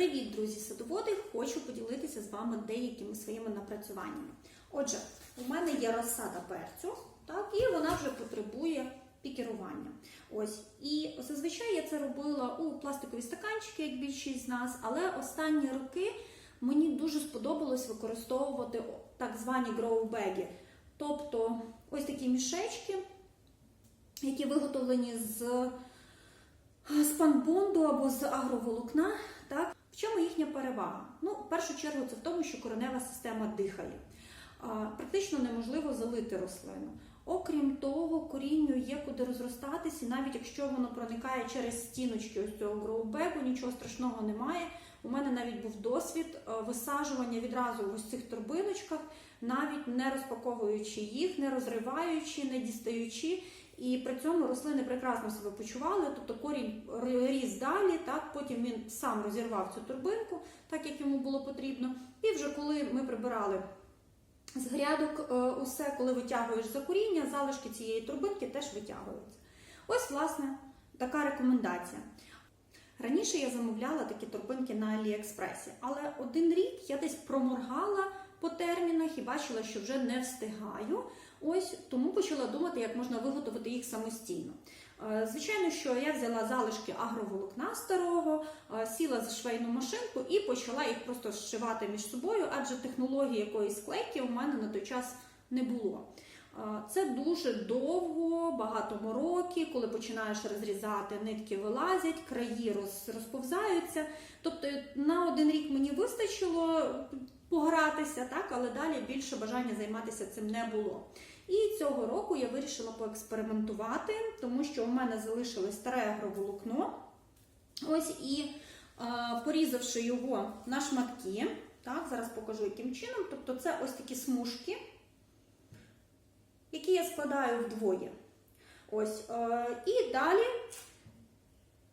Привіт, друзі садоводи! Хочу поділитися з вами деякими своїми напрацюваннями. Отже, у мене є розсада перцю, так, і вона вже потребує пікерування. Ось, і зазвичай я це робила у пластикові стаканчики, як більшість з нас, але останні роки мені дуже сподобалось використовувати так звані гроубеги. Тобто ось такі мішечки, які виготовлені з з панбонду або з агроволокна. Так? Чому їхня перевага? Ну, в першу чергу, це в тому, що коренева система дихає. Практично неможливо залити рослину. Окрім того, корінню є куди розростатися, навіть якщо воно проникає через стіночки ось цього гроубегу, нічого страшного немає. У мене навіть був досвід е, висаджування відразу в ось цих торбиночках, навіть не розпаковуючи їх, не розриваючи, не дістаючи. І при цьому рослини прекрасно себе почували, тобто корінь ріс далі, так, потім він сам розірвав цю турбинку, так як йому було потрібно. І вже коли ми прибирали з грядок е, усе, коли витягуєш за коріння, залишки цієї турбинки теж витягуються. Ось, власне, така рекомендація. Раніше я замовляла такі торбинки на Аліекспресі, але один рік я десь проморгала по термінах і бачила, що вже не встигаю. Ось тому почала думати, як можна виготовити їх самостійно. Е, Звичайно, що я взяла залишки агроволокна старого, е, сіла за швейну машинку і почала їх просто зшивати між собою, адже технології якоїсь склейки у мене на той час не було. Е, Це дуже довго, багато мороки, коли починаєш розрізати, нитки вилазять, краї розповзаються. Тобто на один рік мені вистачило погратися, так, але далі більше бажання займатися цим не було. І цього року я вирішила поекспериментувати, тому що у мене залишилось старе агроволокно. Ось і е, порізавши його на шматки, так, зараз покажу яким чином. Тобто це ось такі смужки, які я складаю вдвоє. Ось, е, і далі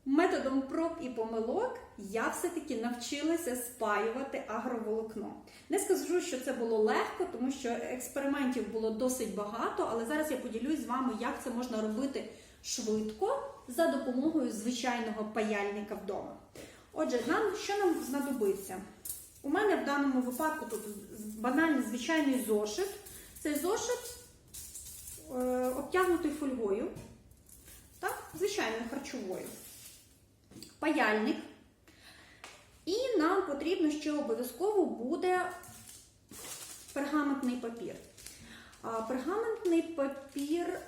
методом проб і помилок я все-таки навчилася спаювати агроволокно. Не скажу, що це було легко, тому що експериментів було досить багато, але зараз я поділюсь з вами, як це можна робити швидко за допомогою звичайного паяльника вдома. Отже, нам що нам знадобиться? У мене в даному випадку тут банальний звичайний зошит. Цей зошит е, обтягнутий фольгою, так, звичайною харчовою. Паяльник. І нам потрібно ще обов'язково буде пергаментний папір. А, Пергаментний папір,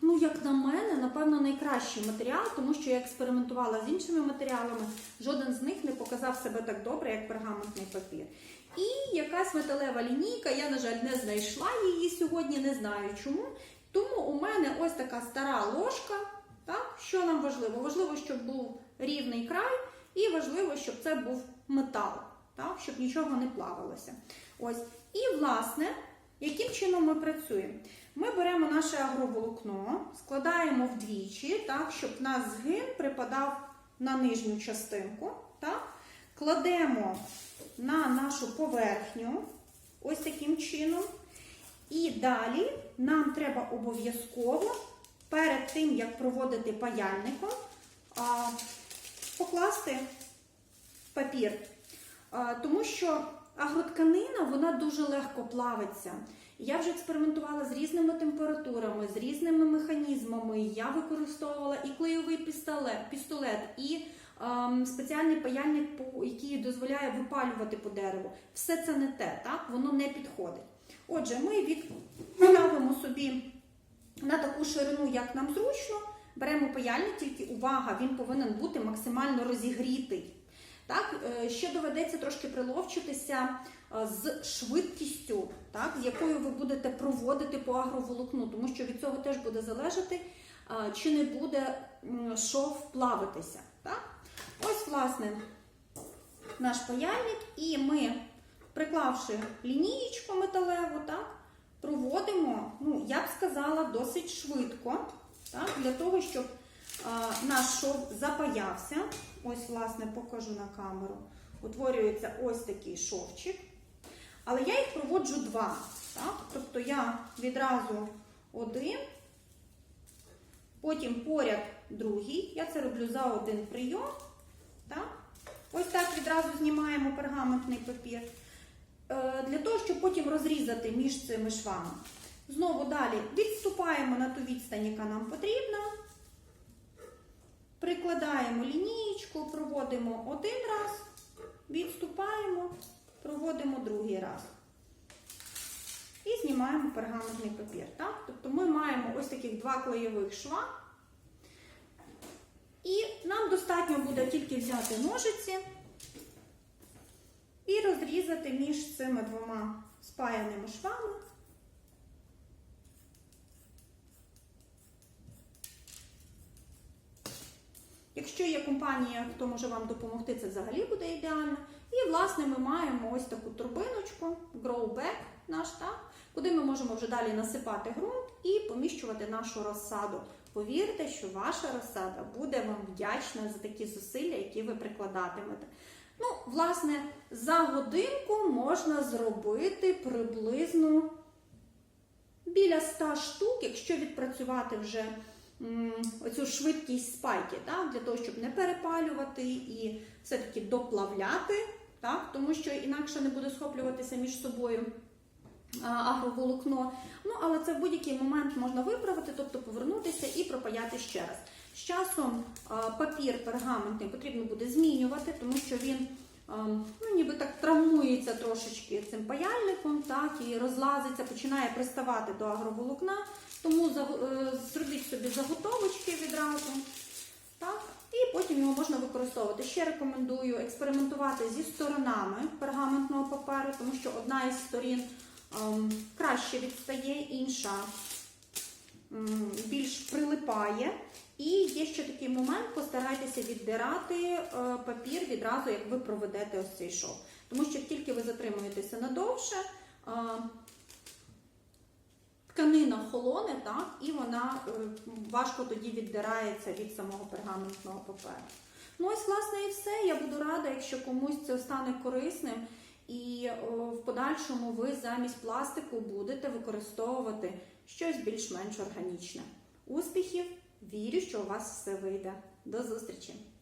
ну, як на мене, напевно, найкращий матеріал, тому що я експериментувала з іншими матеріалами, жоден з них не показав себе так добре, як пергаментний папір. І якась металева лінійка, я, на жаль, не знайшла її сьогодні, не знаю чому. Тому у мене ось така стара ложка. Так? Що нам важливо? Важливо, щоб був рівний край, і важливо, щоб це був метал, так? щоб нічого не плавалося. Ось. І, власне, яким чином ми працюємо? Ми беремо наше агроволокно, складаємо вдвічі, так, щоб у нас згин припадав на нижню частинку. Так? Кладемо на нашу поверхню, ось таким чином. І далі нам треба обов'язково перед тим, як проводити паяльником, покласти папір. Тому що агротканина вона дуже легко плавиться. Я вже експериментувала з різними температурами, з різними механізмами. Я використовувала і клейовий пістолет, пістолет і ем, спеціальний паяльник, який дозволяє випалювати по дереву. Все це не те, так? воно не підходить. Отже, ми відставимо собі на таку ширину, як нам зручно, беремо паяльник, тільки увага, він повинен бути максимально розігрітий. Так, е, ще доведеться трошки приловчитися е, з швидкістю, так, з якою ви будете проводити по агроволокну, тому що від цього теж буде залежати, е, чи не буде шов плавитися. Так? Ось, власне, наш паяльник, і ми, приклавши лінієчку металеву, так, проводимо, ну, я б сказала, досить швидко, так, для того, щоб а, наш шов запаявся. Ось, власне, покажу на камеру. Утворюється ось такий шовчик. Але я їх проводжу два. Так? Тобто я відразу один, потім поряд другий. Я це роблю за один прийом. Так? Ось відразу знімаємо пергаментний папір. Е, Для того, щоб потім розрізати між цими швами. Знову далі відступаємо на ту відстань, яка нам потрібна. Прикладаємо лінієчку, проводимо один раз, відступаємо, проводимо другий раз. І знімаємо пергаментний папір. Так? Тобто ми маємо ось таких два клейових шва. І нам достатньо буде тільки взяти ножиці і розрізати між цими двома спаяними швами. Якщо є компанія, хто може вам допомогти, це взагалі буде ідеально. І, власне, ми маємо ось таку турбиночку, Growback наш, так, куди ми можемо вже далі насипати ґрунт і поміщувати нашу розсаду. Повірте, що ваша розсада буде вам вдячна за такі зусилля, які ви прикладатимете. Ну, власне, за годинку можна зробити приблизно біля 100 штук, якщо відпрацювати вже оцю швидкість спайки, так, для того, щоб не перепалювати і все-таки доплавляти, так, тому що інакше не буде схоплюватися між собою агроволокно. Ну, але це в будь-який момент можна виправити, тобто повернутися і пропаяти ще раз. З часом папір пергаментний потрібно буде змінювати, тому що він ну, ніби так травмується трошечки цим паяльником, так, і розлазиться, починає приставати до агроволокна. Тому е, зробіть собі заготовочки відразу. Так? І потім його можна використовувати. Ще рекомендую експериментувати зі сторонами пергаментного паперу, тому що одна із сторін краще відстає, інша більш прилипає. І є ще такий момент, постарайтеся віддирати е, папір відразу, як ви проведете ось цей шов. Тому що як тільки ви затримуєтеся надовше, е, тканина холоне, так, і вона е, важко тоді віддирається від самого пергаментного паперу. Ну ось, власне, і все. Я буду рада, якщо комусь це стане корисним, і в подальшому ви замість пластику будете використовувати щось більш-менш органічне. Успіхів! Вірю, що у вас все вийде. До зустрічі!